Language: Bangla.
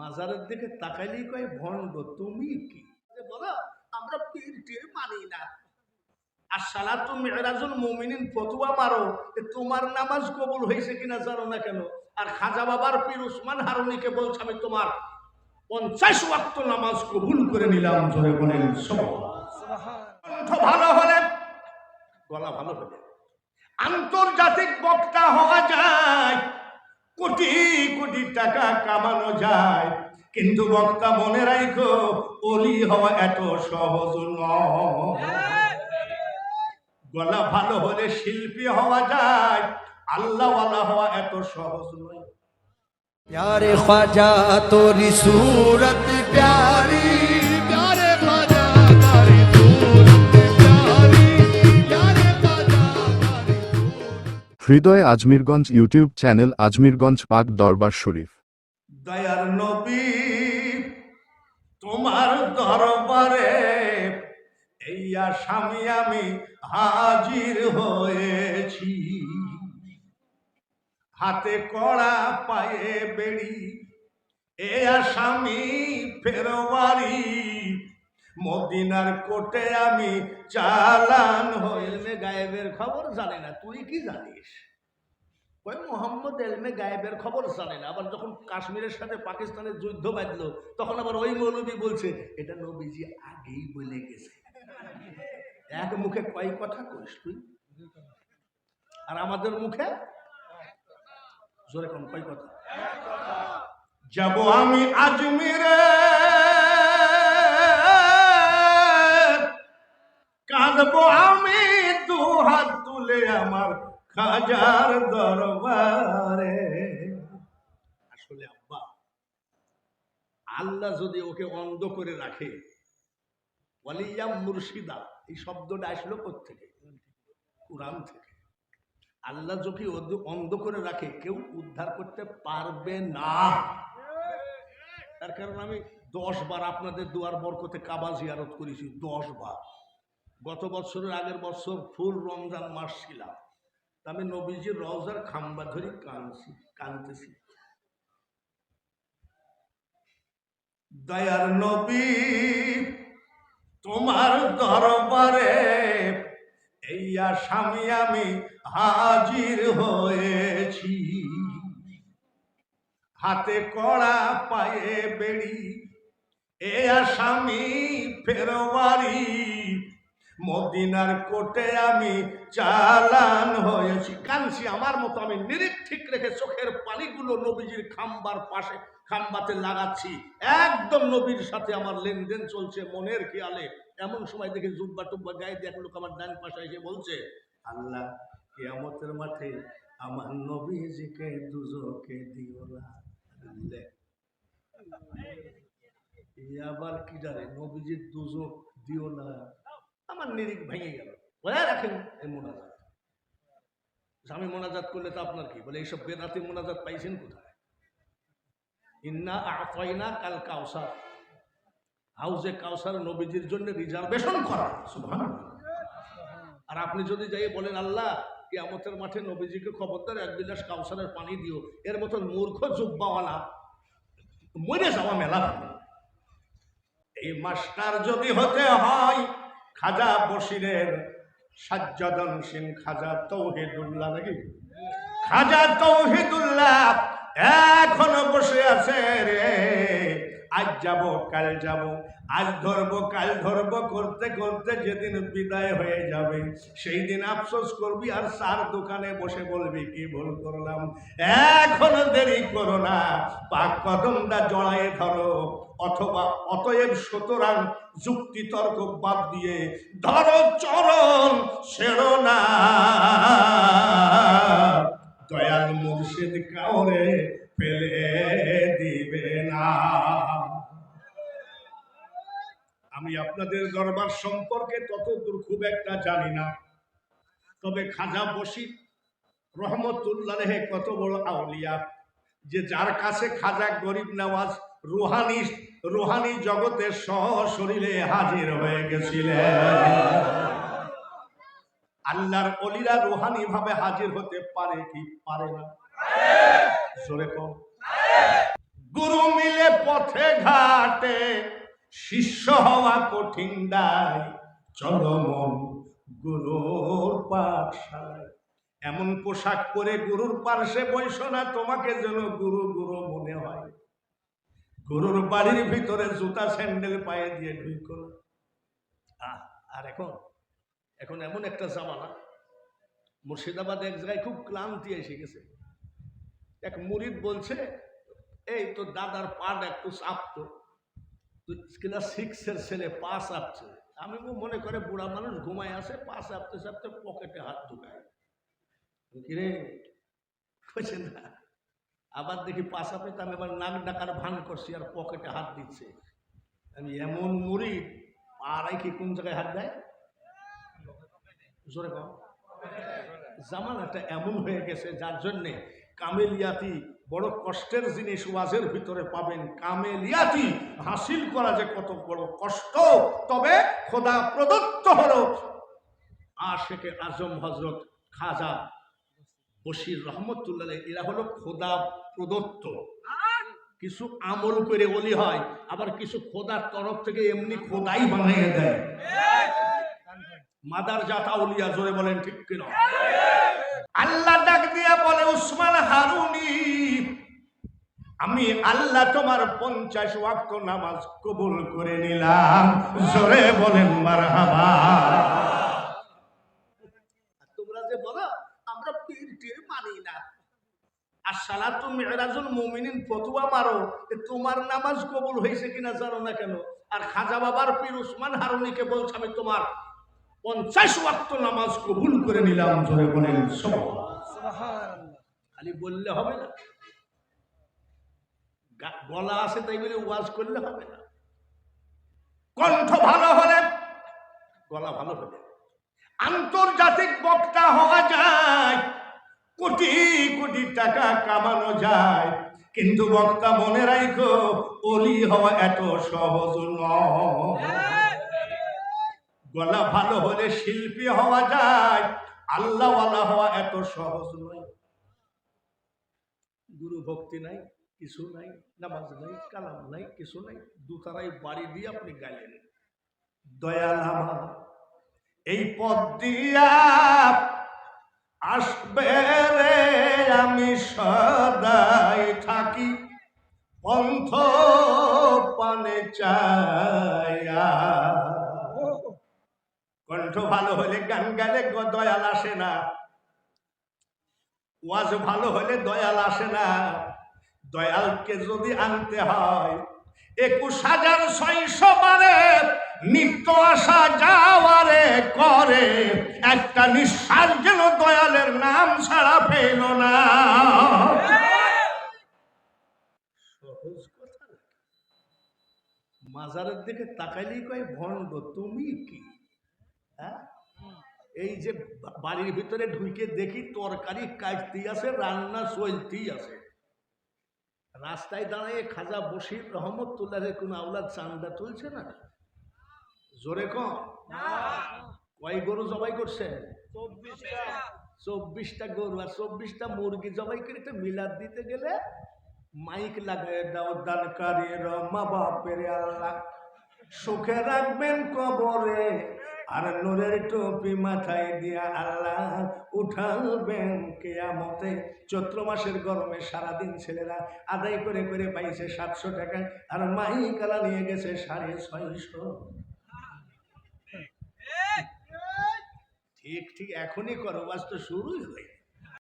মাজারের দিকে তাকাইলেই কয়, ভণ্ড, তুমি কি? বলো আমরা পীর টির মানি না। আর সালা তুমি মেহরাজুল মুমিনিন ফতুয়া মারো তোমার নামাজ কবুল হয়েছে কিনা জানো না কেন? আর খাজা বাবার পীর উসমান হারুনিকে বলছে, আমি তোমার পঞ্চাশ ওয়াক্ত নামাজ কবুল করে নিলাম, জোরে বলেন কণ্ঠ ভালো হলে, গলা ভালো হলে। আন্তর্জাতিক বক্তা হওয়া যায়। কোটি কোটি টাকা কামানো যায়। কিন্তু বক্তা মনে রাখো অলি হওয়া এত সহজ নয়। গলা ভালো হলে শিল্পী হওয়া যায়, আল্লাহওয়ালা হওয়া এত সহজ নয়। প্যারে খাজা তোরি সুরত প্যার হৃদয় আজমিরগঞ্জ ইউটিউব চ্যানেল আজমিরগঞ্জ পাক দরবার শরীফ। দয়ার নবী, তোমার দরবারে এই আসামি আমি হাজির হয়েছি। হাতে কড়া পায়ে বেড়ি, এ আসামি ফেরোয়ারি মদিনার কোটে আমি চালান হইলে গায়েবের খবর জানে না। তুই কি জানিস? ওই মোহাম্মদ এলমে গায়েবের খবর জানে না। আবার যখন কাশ্মীরের সাথে পাকিস্তানের যুদ্ধ বাঁধলো, তখন আবার ওই মৌলবী বলছে, এটা নবীজি আগেই বলে গেছে। এক মুখে কয় কথা কইস তুই? আর আমাদের মুখে? জোরে কোন, কয় কথা। যাব আমি আজমিরে। কাঁদবো আমি দু হাত তুলে আমার খাজার দরবারে। আসলে আব্বা, আল্লাহ যদি ওকে অন্ধ করে রাখে ওয়ালিয়াম মুর্শিদা, এই শব্দটা আসলো থেকে কোরআন থেকে। আল্লাহ যদি অন্ধ করে রাখে, কেউ উদ্ধার করতে পারবে না। তার কারণ আমি দশ বার আপনাদের দুয়ার বরকতে কাবা জিয়ারত করেছি, দশ বার। গত বছরের আগের বছর ফুল রমজান মাস ছিলাম আমি নবীজির রওজার খাম্বা ধরে কানছি, কানতেছি। দয়ার নবী, তোমার দরবারে এই আসামি আমি হাজির হয়েছি। হাতে কড়া পায়ে বেড়ি, এ আসামি ফেরোয়ারি মদিনার কোটে আমি চালান হয়েছি। কানছি আমার মতো আমি নিরিখ ঠিক রেখে চোখের পানিগুলো নবীজির খাম্বার পাশে, খাম্বাতে লাগাচ্ছি। একদম নবীর সাথে আমার লেনদেন চলছে মনের খেয়ালে। এমন সময় দেখি জুব্বা টুব্বা গায়ে দিয়ে এক লোক আমার ডান পাশে এসে বলছে, আল্লাহ, কেয়ামতের মাঠে আমার নবীজিকে দুজকে দিও না। আবার কি জানে, নবীজির দুজক দিও না। আমার নিরিখ ভেঙে গেল। বলে রাখেন এই মোনাজাত। আমি মোনাজাত করলে তো আপনার কি? বলে, এইসব বেদাতি মোনাজাত পাইছেন কোথায়? ইন্না আফাইনা কাল কাউসার হাউজে কাউসার নবীজির জন্য রিজার্ভেশন করা। আর আপনি যদি যাই বলেন, আল্লাহ, কিয়ামতের মাঠে নবীজিকে খবরদার এক বিলাস কাউসারের পানি দিও। এর মতন মূর্খ জুব্বাওয়ালা মরে যাওয়া মেলা এই মাস্টার যদি হতে হয় খাজা বসিরের সাজ্জাদন সিং খাজা তৌহিদুল্লাহ নাকি? খাজা তৌহিদুল্লাহ এখনও বসে আছে রে। আজ যাব, কাল যাব। আজ ধরবো, কাল ধরবো, করতে করতে যেদিন বিদায় হয়ে যাবে সেই দিন আফসোস করবি আর সার দোকানে বসে বলবি, কি ভুল করলাম? এখনও দেরি করো না, পাক কদমটা জড়ায়ে ধরো, অথবা অতএব সুতরাং যুক্তি তর্ক বাদ দিয়ে ধরো চরণ ছেড়ো না। দয়াল মুর্শিদ কাউরে ফেলে আমি আপনাদের দরবার সম্পর্কে ততদূর খুব একটা জানি না। তবে খাজা বসি রহমতুল্লাহ কত বড় আউলিয়া, যে যার কাছে খাজা গরিব নওয়াজ রুহানি রুহানি জগতের সহ শরীরে হাজির হয়ে গেছিলেন। আল্লাহর অলিরা রুহানি ভাবে হাজির হতে পারে কি পারে না? গুরু মিলে পথে ঘাটে শিষ্য হওয়া কঠিন দায় চলো গুরুর পাঠশালায়। এমন পোশাক পরে গুরুর পার্শ্বে বৈশ না, তোমাকে যেন গুরু গুরু মনে হয়। গুরুর বাড়ির ভিতরে জুতা, স্যান্ডেল পায়ে দিয়ে ঢুইকো না। আর এখন? এখন এমন একটা জামানা, মুর্শিদাবাদ এক জায়গায় খুব ক্লান্তি এসে গেছে। এক মুরিদ বলছে, এই তো দাদার পাট একটু চাপতো ক্লাস সিক্সের ছেলে পা আপছে আমি মনে করে বুড়া মানুষ ঘুমায় আসে পা আপতে চাপতে পকেটে হাত ঢুকায়। কিরে? কইছে, না, আবার দেখি পা চাপে আমি আবার নাক ডাকার ভান করছি আর পকেটে হাত দিচ্ছে। আমি এমন মুড়ি পা কি কোন জায়গায় হাত দেয়? জোরে কম জামানাটা এমন হয়ে গেছে, যার জন্যে কামেলিয়াতি বড় কষ্টের জিনিস ওয়াজের ভিতরে পাবেন। কামেলিয়াতি হাসিল করা যে কত বড় কষ্ট, তবে খোদা প্রদত্ত হলো। আশেকে আজম হজরত খাজা বশির রহমতুল্লাহ এরা হলো খোদা প্রদত্ত। কিছু আমল করে ওলি হয়, আবার কিছু খোদার তরফ থেকে এমনি খোদাই বানিয়ে দেয়। মাদার জাতা উলিয়া জোরে বলেন ঠিক কিনা? আল্লাহ ডাক দিয়া বলে, উসমান হারুনি, আমি আল্লাহ তোমার পঞ্চাশ ওয়াক্ত নামাজ কবুল করে নিলাম। জোরে বলেন, মারহাবা। তোমরা যে বলো, আমরা পীর মানি না। আর সালাতু মেহরাজুল মুমিনিন ফতুয়া মারো তোমার নামাজ কবুল হয়েছে কিনা জানো না কেন? আর খাজা বাবার পীর উসমান হারুনিকে বলছে, আমি তোমার পঞ্চাশ ওয়াক্ত নামাজ কবুল করে নিলাম জোরে বলেন খালি বললে হবে না। গলা আছে তাই বলে ওয়াজ করলে হবে না। কণ্ঠ ভালো হলে গলা ভালো হলে। আন্তর্জাতিক বক্তা হওয়া যায় কোটি কোটি টাকা কামানো যায়। কিন্তু বক্তা মনে রাখো অলি হওয়া এত সহজ নয়। গলা ভালো হলে শিল্পী হওয়া যায়। আল্লাহওয়ালা হওয়া এত সহজ নয়। গুরু ভক্তি নাই, কিছু নাই, নামাজ নাই, কালাম নাই, কিছু নাই। দুতারাই বাড়ি দিয়ে আপনি গাইলেন। দয়াল আমার, এই পথ দিয়া আসবে রে আমি সদাই থাকি। পন্থ পানে চায়া কণ্ঠ ভালো হলে গান গাইলে দয়াল আসে না। ওয়াজ ভালো হলে দয়াল আসে না। দয়ালকে যদি আনতে হয়, একুশ হাজার ছয়শো বারে নিত্য আসা যাওয়ারে করে। একটা নিঃশ্বাস যেন দয়ালের নাম ছাড়া পেল না। সহজ কথা। মাজারের দিকে তাকাইলেই কয়, ভণ্ড, তুমি কি? হ্যাঁ? এই যে বাড়ির ভিতরে ঢুকে দেখি তরকারি কাটতেই আছে রান্না চলতেই আছে রাস্তায় দাঁড়িয়ে খাজা বসির রহমতুল্লাহের কোনো আওলাদ চান্দা তুলছে না? জোরে কম কয় গরু জবাই করছে? চব্বিশটা। গরু আর চব্বিশটা মুরগি জবাই করে তো মিলাদ দিতে গেলে মাইক লাগায় দাও দানকারীর মা বাপের আল্লাহ। সুখে রাখবেন কবরে। আর নূরের টুপি মাথায় দিয়া আল্লাহ উঠালবেন কেয়ামতে। চৈত্র মাসের গরমে সারাদিন ছেলেরা আদায় করে করে পাইছে সাতশো টাকা আর মাহি কালা নিয়ে গেছে সাড়ে ছয়শো। ঠিক ঠিক এখনই করো বাস তো শুরুই হয়নি।